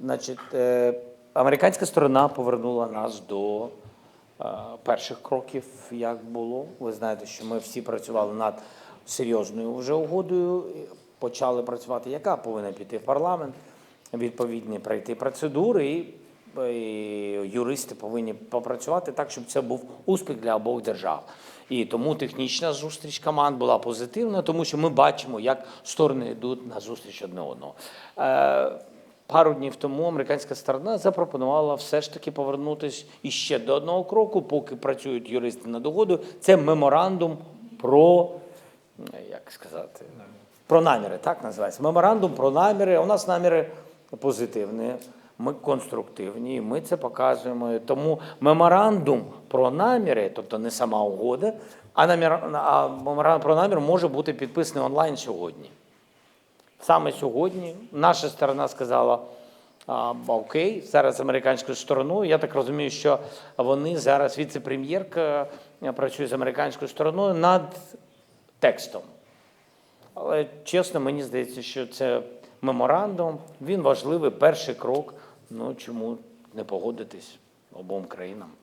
Значить, е, американська сторона повернула нас до е, перших кроків, як було. Ви знаєте, що ми всі працювали над серйозною вже угодою, почали працювати, яка повинна піти в парламент, відповідні пройти процедури, і, і юристи повинні попрацювати так, щоб це був успіх для обох держав. І тому технічна зустріч команд була позитивна, тому що ми бачимо, як сторони йдуть на зустріч одне одного. Пару днів тому американська сторона запропонувала все ж таки повернутися іще до одного кроку, поки працюють юристи над угодою. Це меморандум про як сказати, про наміри, так називається. Меморандум про наміри. У нас наміри позитивні, ми конструктивні, ми це показуємо. Тому меморандум про наміри, тобто не сама угода, а намір, а меморандум про намір може бути підписаний онлайн сьогодні. Саме сьогодні наша сторона сказала. Окей, зараз американською стороною. Я так розумію, що вони зараз віце-прем'єрка е, працює з американською стороною над текстом. Але чесно, мені здається, що це меморандум. Він важливий перший крок. Ну чому не погодитись обом країнам?